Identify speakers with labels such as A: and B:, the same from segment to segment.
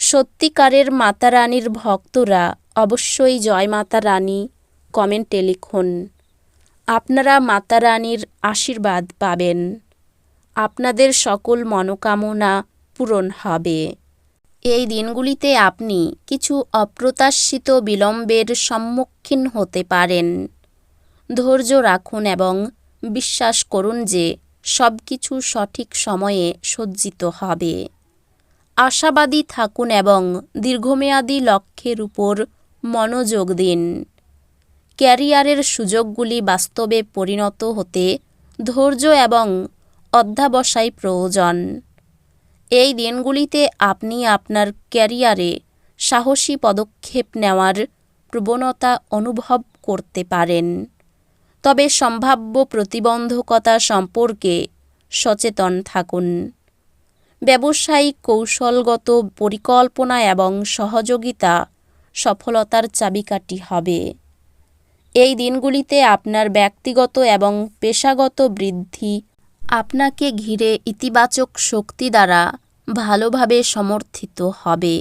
A: সত্যিকারের মাতা রানীর ভক্তরা অবশ্যই জয় মাতা রানী কমেন্টে লিখুন। আপনারা মাতা রানীর আশীর্বাদ পাবেন। আপনাদের সকল মনোকামনা পূরণ হবে। এই দিনগুলিতে আপনি কিছু অপ্রত্যাশিত বিলম্বের সম্মুখীন হতে পারেন। ধৈর্য রাখুন এবং বিশ্বাস করুন যে সব কিছু সঠিক সময়ে সজ্জিত হবে। আশাবাদী থাকুন এবং দীর্ঘমেয়াদী লক্ষ্যের উপর মনোযোগ দিন। ক্যারিয়ারের সুযোগগুলি বাস্তবে পরিণত হতে ধৈর্য এবং অধ্যাবসায় প্রয়োজন। এই দিনগুলিতে আপনি আপনার ক্যারিয়ারে সাহসী পদক্ষেপ নেওয়ার প্রবণতা অনুভব করতে পারেন। তবে সম্ভাব্য প্রতিবন্ধকতা সম্পর্কে সচেতন থাকুন। ব্যবসায়িক কৌশলগত পরিকল্পনা এবং সহযোগিতা সফলতার চাবিকাঠি হবে। এই দিনগুলিতে আপনার ব্যক্তিগত এবং পেশাগত বৃদ্ধি আপনাকে ঘিরে ইতিবাচক শক্তি দ্বারা ভালোভাবে সমর্থিত হবে।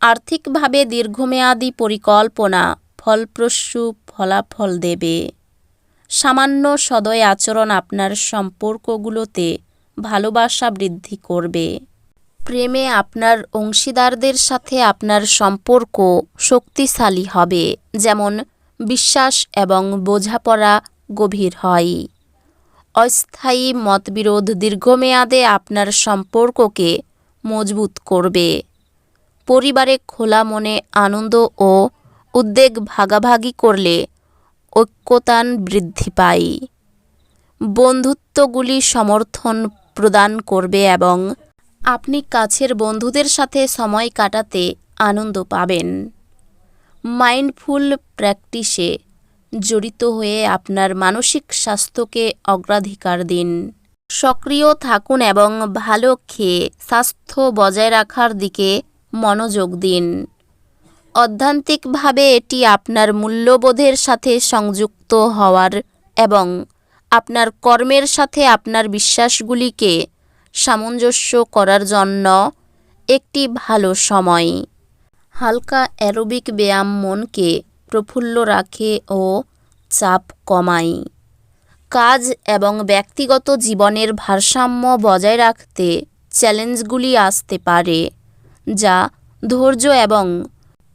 A: আর্থিকভাবে দীর্ঘমেয়াদী পরিকল্পনা ফলপ্রসূ ফলাফল দেবে। সামান্য সদয় আচরণ আপনার সম্পর্কগুলোতে ভালোবাসা বৃদ্ধি করবে। প্রেমে আপনার অংশীদারদের সাথে আপনার সম্পর্ক শক্তিশালী হবে, যেমন বিশ্বাস এবং বোঝাপড়া গভীর হয়। অস্থায়ী মতবিরোধ দীর্ঘমেয়াদে আপনার সম্পর্ককে মজবুত করবে। পরিবারে খোলা মনে আনন্দ ও উদ্বেগ ভাগাভাগি করলে ঐক্যতান বৃদ্ধি পায়। বন্ধুত্বগুলি সমর্থন প্রদান করবে এবং আপনি কাছের বন্ধুদের সাথে সময় কাটাতে আনন্দ পাবেন। মাইন্ডফুল প্র্যাকটিসে জড়িত হয়ে আপনার মানসিক স্বাস্থ্যকে অগ্রাধিকার দিন। সক্রিয় থাকুন এবং ভালো খেয়ে স্বাস্থ্য বজায় রাখার দিকে মনোযোগ দিন। অধ্যান্তিকভাবে এটি আপনার মূল্যবোধের সাথে সংযুক্ত হওয়ার এবং আপনার কর্মের সাথে আপনার বিশ্বাসগুলিকে সামঞ্জস্য করার জন্য একটি ভালো সময়। হালকা অ্যারোবিক ব্যায়াম মনকে প্রফুল্ল রাখে ও চাপ কমায়। কাজ এবং ব্যক্তিগত জীবনের ভারসাম্য বজায় রাখতে চ্যালেঞ্জগুলি আসতে পারে, যা ধৈর্য এবং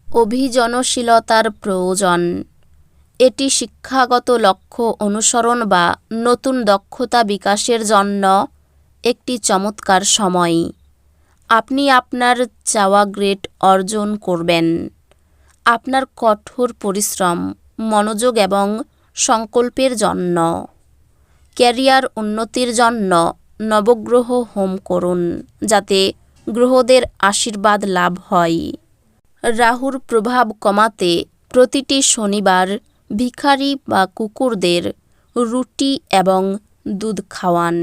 A: অভিজনশীলতার প্রয়োজন। এটি শিক্ষাগত লক্ষ্য অনুসরণ বা নতুন দক্ষতা বিকাশের জন্য একটি চমৎকার সময়। আপনি আপনার চাওয়া গ্রেড অর্জন করবেন। আপনার কঠোর পরিশ্রম, মনোযোগ এবং সংকল্পের জন্য। ক্যারিয়ার উন্নতির জন্য নবগ্রহ হোম করুন, যাতে গ্রহদের আশীর্বাদ লাভ হয়। রাহুর প্রভাব কমাতে প্রতিটি শনিবার ভিখারি বা কুকুরদের রুটি এবং দুধ খাওয়ান।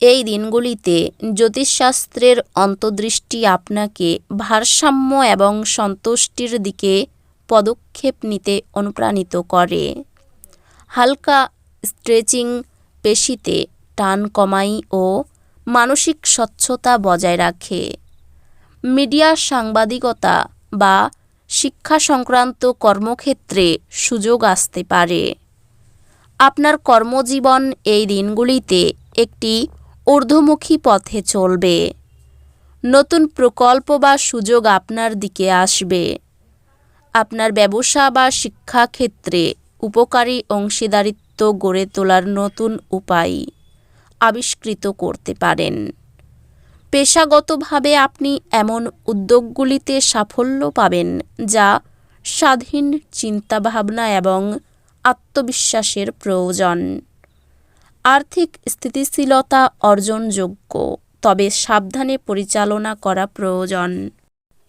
A: এই দিনগুলিতে জ্যোতিষশাস্ত্রের অন্তর্দৃষ্টি আপনাকে ভারসাম্য এবং সন্তুষ্টির দিকে পদক্ষেপ নিতে অনুপ্রাণিত করে। হালকা স্ট্রেচিং পেশিতে টান কমাই ও মানসিক স্বচ্ছতা বজায় রাখে। মিডিয়া সাংবাদিকতা বা শিক্ষা সংক্রান্ত কর্মক্ষেত্রে সুযোগ আসতে পারে। আপনার কর্মজীবন এই দিনগুলিতে একটি ঊর্ধ্বমুখী পথে চলবে। নতুন প্রকল্প বা সুযোগ আপনার দিকে আসবে। আপনার ব্যবসা বা শিক্ষাক্ষেত্রে উপকারী অংশীদারিত্ব গড়ে তোলার নতুন উপায় আবিষ্কৃত করতে পারেন। পেশাগতভাবে আপনি এমন উদ্যোগগুলিতে সাফল্য পাবেন যা স্বাধীন চিন্তাভাবনা এবং আত্মবিশ্বাসের প্রয়োজন। আর্থিক স্থিতিশীলতা অর্জনযোগ্য, তবে সাবধানে পরিচালনা করা প্রয়োজন।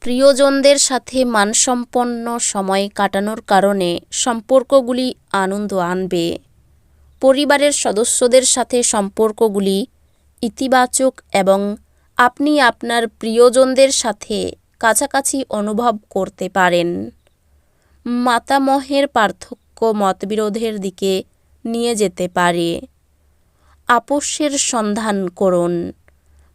A: প্রিয়জনদের সাথে মানসম্পন্ন সময় কাটানোর কারণে সম্পর্কগুলি আনন্দ আনবে। পরিবারের সদস্যদের সাথে সম্পর্কগুলি ইতিবাচক এবং আপনি আপনার প্রিয়জনদের সাথে কাছাকাছি অনুভব করতে পারেন। মাতামহের পার্থক্য মতবিরোধের দিকে নিয়ে যেতে পারে। আপোষের সন্ধান করুন।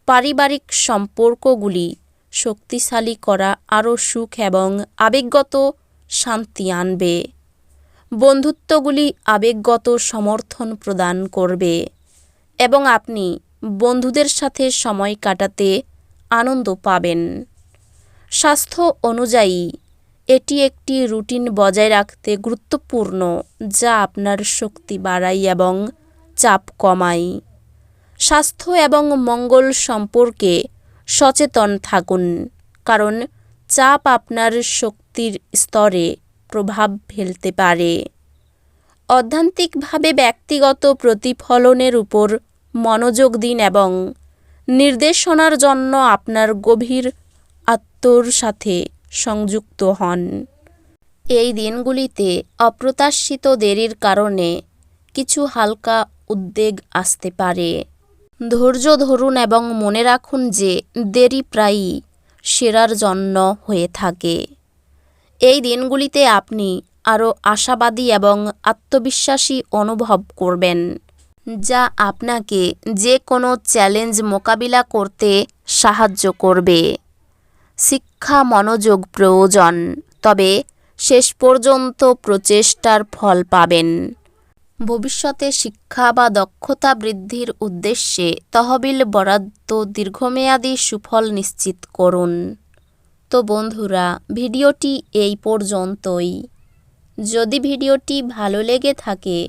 A: পারিবারিক সম্পর্কগুলি শক্তিশালী করা আরও সুখ এবং আবেগগত শান্তি আনবে। বন্ধুত্বগুলি আবেগগত সমর্থন প্রদান করবে এবং আপনি বন্ধুদের সাথে সময় কাটাতে আনন্দ পাবেন। স্বাস্থ্য অনুযায়ী, এটি একটি রুটিন বজায় রাখতে গুরুত্বপূর্ণ, যা আপনার শক্তি বাড়ায় এবং চাপ কমায়। স্বাস্থ্য এবং মঙ্গল সম্পর্কে সচেতন থাকুন, কারণ চাপ আপনার শক্তির স্তরে প্রভাব ফেলতে পারে। অধ্যান্তিকভাবে ব্যক্তিগত প্রতিফলনের উপর মনোযোগ দিন এবং নির্দেশনার জন্য আপনার গভীর আত্মর সাথে সংযুক্ত হন। এই দিনগুলিতে অপ্রত্যাশিত দেরির কারণে কিছু হালকা উদ্বেগ আসতে পারে। ধৈর্য ধরুন এবং মনে রাখুন যে দেরি প্রায়ই সেরার জন্য হয়ে থাকে। এই দিনগুলিতে আপনি আরও আশাবাদী এবং আত্মবিশ্বাসী অনুভব করবেন। যা আপনাকে যে কোনো চ্যালেঞ্জ মোকাবিলা করতে সাহায্য করবে। শিক্ষা মনোযোগ প্রয়োজন, তবে শেষ পর্যন্ত প্রচেষ্টার ফল পাবেন। ভবিষ্যতে শিক্ষা বা দক্ষতা বৃদ্ধির উদ্দেশ্যে তহবিল বরাদ্দ দীর্ঘমেয়াদী সুফল নিশ্চিত করুন। তো বন্ধুরা, ভিডিওটি এই পর্যন্তই। যদি ভিডিওটি ভালো লেগে থাকে